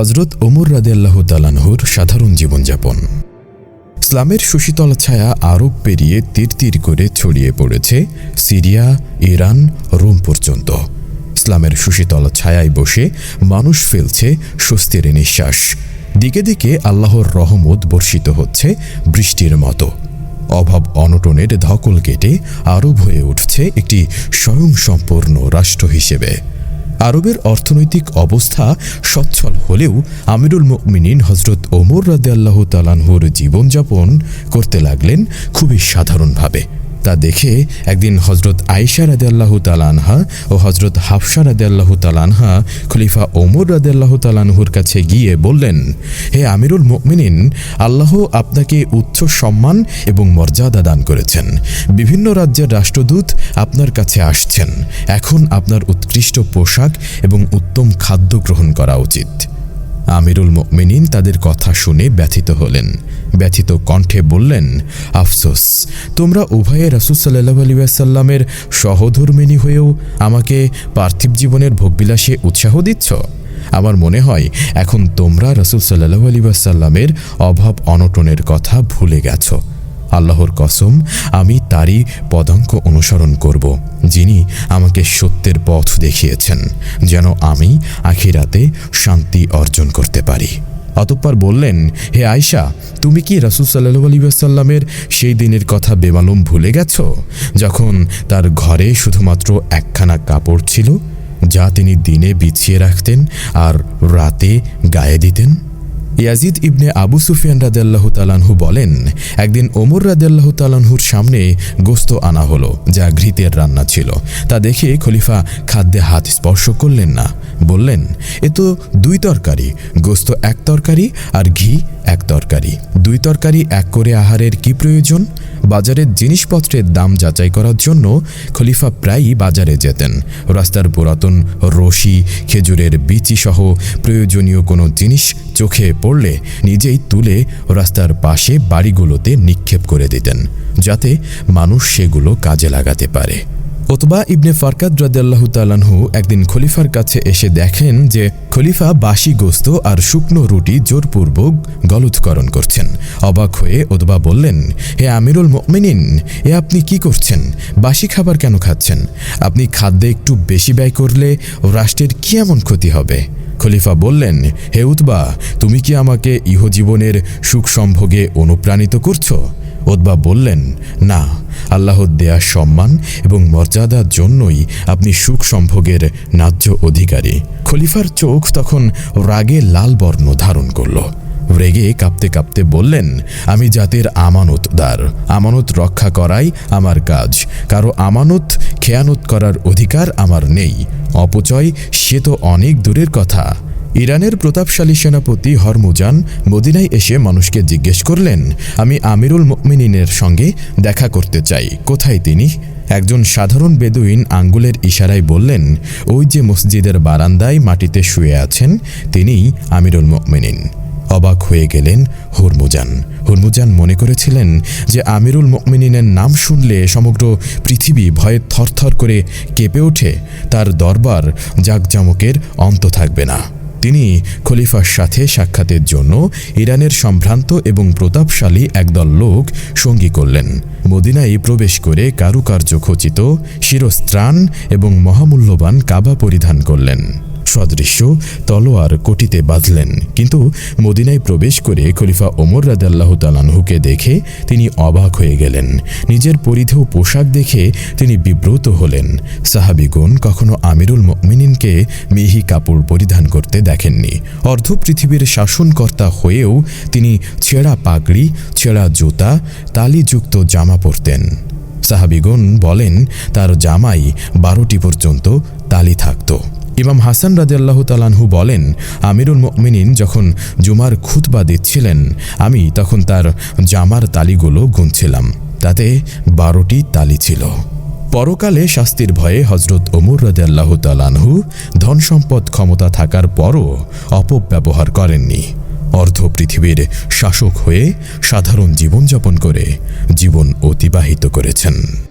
হজরত ওমর রাদিয়াল্লাহ তালানহুর সাধারণ জীবনযাপন। ইসলামের সুশীতল ছায়া আরব পেরিয়ে তীর তীর করে ছড়িয়ে পড়েছে সিরিয়া, ইরান, রোম পর্যন্ত। ইসলামের সুশীতল ছায়ায় বসে মানুষ ফেলছে স্বস্তির নিঃশ্বাস। দিকে দিকে আল্লাহর রহমত বর্ষিত হচ্ছে বৃষ্টির মতো। অভাব অনটনের ধকল কেটে আরব হয়ে উঠছে একটি স্বয়ংসম্পূর্ণ রাষ্ট্র হিসেবে। আরবের অর্থনৈতিক অবস্থা সচ্ছল হলেও আমিরুল মুমিনিন হজরত ওমর রাদে আল্লাহ তালানহুর জীবনযাপন করতে লাগলেন খুবই সাধারণভাবে। তা দেখে একদিন হজরত আয়েশা রাদে আল্লাহ তালানহা ও হজরত হাফসা রাদে আল্লাহ তালানহা খলিফা ওমর রাদে আল্লাহ তালানহুর কাছে গিয়ে বললেন, হে আমিরুল মুমিনিন, আল্লাহ আপনাকে উচ্চ সম্মান এবং মর্যাদা দান করেছেন। বিভিন্ন রাজ্যের রাষ্ট্রদূত আপনার কাছে আসছেন। এখন আপনার উৎকৃষ্ট পোশাক এবং উত্তম খাদ্য গ্রহণ করা উচিত। আমিরুল মুমিনিন তাদের কথা শুনে ব্যথিত হলেন। ব্যথিত কণ্ঠে বললেন, আফসোস, তোমরা উভয়ে রাসুল সাল্লাহ সহধর্মিনী হয়েও আমাকে পার্থিব জীবনের ভোগবিলাসে উৎসাহ দিচ্ছ? আমার মনে হয় এখন তোমরা রসুল সাল্লাহ আলী আসাল্লামের অভাব অনটনের কথা ভুলে গেছো। আল্লাহর কসম, আমি তারই পদাঙ্ক অনুসরণ করব, যিনি আমাকে সত্যের পথ দেখিয়েছেন, যেন আমি আখিরাতে শান্তি অর্জন করতে পারি। অতঃপর বললেন, হে আয়শা, তুমি কি রাসুল সাল্লু আলী আসাল্লামের সেই দিনের কথা বেমালুম ভুলে গেছ? যখন তার ঘরে শুধুমাত্র একখানা কাপড় ছিল, যা তিনি দিনে বিছিয়ে রাখতেন আর রাতে গায়ে দিতেন? ইয়াজিদ ইবনে আবু সুফিয়ান রাদেল্লাহ তালানহু বলেন, একদিন ওমর রাদেল্লাহ তালানহুর সামনে গোস্ত আনা হলো, যা ঘৃতের রান্না ছিল। তা দেখে খলিফা খাদ্যে হাত স্পর্শ করলেন না। বললেন, এ তো দুই তরকারি গোস্ত এক তরকারি আর ঘি এক তরকারি। দুই তরকারি এক করে আহারের কি প্রয়োজন? বাজারের জিনিসপত্রের দাম যাচাই করার জন্য খলিফা প্রায়ই বাজারে যেতেন। রাস্তার পুরাতন রশি, খেজুরের বিচি সহ প্রয়োজনীয় কোনো জিনিস চোখে পড়লে নিজেই তুলে রাস্তার পাশে বাড়িগুলোতে নিক্ষেপ করে দিতেন, যাতে মানুষ সেগুলো কাজে লাগাতে পারে। ওতবা ইবনে ফারকাদ রাদাল্লাহ তালানহু একদিন খলিফার কাছে এসে দেখেন যে খলিফা বাসি গোস্ত আর শুকনো রুটি জোরপূর্বক গলুৎকরণ করছেন। অবাক হয়ে ওতবা বললেন, হে আমিরুল মমিনিন, এ আপনি কি করছেন? বাসি খাবার কেন খাচ্ছেন? আপনি খাদ্যে একটু বেশি ব্যয় করলে রাষ্ট্রের কি এমন ক্ষতি হবে? খলিফা বললেন, হে উতবা, তুমি কি আমাকে ইহজীবনের সুখ সম্ভোগে অনুপ্রাণিত করছ? ওদবা বললেন, না, আল্লাহর দেয়া সম্মান এবং মর্যাদার জন্যই আপনি সুখ সম্ভোগের ন্যায্য অধিকারী। খলিফার চোখ তখন রাগে লাল বর্ণ ধারণ করল। রেগে কাঁপতে কাঁপতে বললেন, আমি জাতির আমানতদার আমানত রক্ষা করাই আমার কাজ। কারও আমানত, খেয়ানত করার অধিকার আমার নেই। অপচয়, সে তো অনেক দূরের কথা। ইরানের প্রতাপশালী সেনাপতি হরমুজান মদিনায় এসে মানুষকে জিজ্ঞেস করলেন, আমি আমিরুল মুমিনিনের সঙ্গে দেখা করতে চাই। কোথায় তিনি? একজন সাধারণ বেদুইন আঙ্গুলের ইশারায় বললেন, ওই যে মসজিদের বারান্দায় মাটিতে শুয়ে আছেন, তিনিই আমিরুল মুমিনিন। হয়ে গেলেন হুরমুজান। হুরমুজান মনে করেছিলেন যে আমিরুল মকমিনিনের নাম শুনলে সমগ্র পৃথিবী ভয়ে থরথর করে কেঁপে ওঠে। তার দরবার জাকজামকের অন্ত থাকবে না। তিনি খলিফার সাথে সাক্ষাতের জন্য ইরানের সম্ভ্রান্ত এবং প্রতাপশালী একদল লোক সঙ্গী করলেন। মদিনায় প্রবেশ করে কারুকার্য খচিত, শিরস্ত্রাণ এবং মহামূল্যবান কাবা পরিধান করলেন। সদৃশ্য তলোয়ার কোটিতে বাঁধলেন। কিন্তু মদিনায় প্রবেশ করে খলিফা ওমর রাদাল্লাহ তালানহুকে দেখে তিনি অবাক হয়ে গেলেন। নিজের পরিধেয় পোশাক দেখে তিনি বিব্রত হলেন। সাহাবিগুন কখনো আমিরুল মমিনিনকে মিহি কাপড় পরিধান করতে দেখেননি। অর্ধ পৃথিবীর শাসনকর্তা হয়েও তিনি ছেঁড়া পাগড়ি, ছেঁড়া জুতা, তালিযুক্ত জামা পরতেন। সাহাবিগুন বলেন, তার জামাই বারোটি পর্যন্ত তালি থাকতো। ইমাম হাসান রাজিয়াল্লাহ তালানহু বলেন, আমিরুল মমিনিন যখন জুমার খুতবা দিচ্ছিলেন, আমি তখন তার জামার তালিগুলো গুনছিলাম। তাতে বারোটি তালি ছিল। পরকালে শাস্তির ভয়ে হজরত ওমর রাজিয়াল্লাহ তালানহু ধন সম্পদ ক্ষমতা থাকার পরও অপব্যবহার করেননি। অর্ধ পৃথিবীর শাসক হয়ে সাধারণ জীবনযাপন করে জীবন অতিবাহিত করেছেন।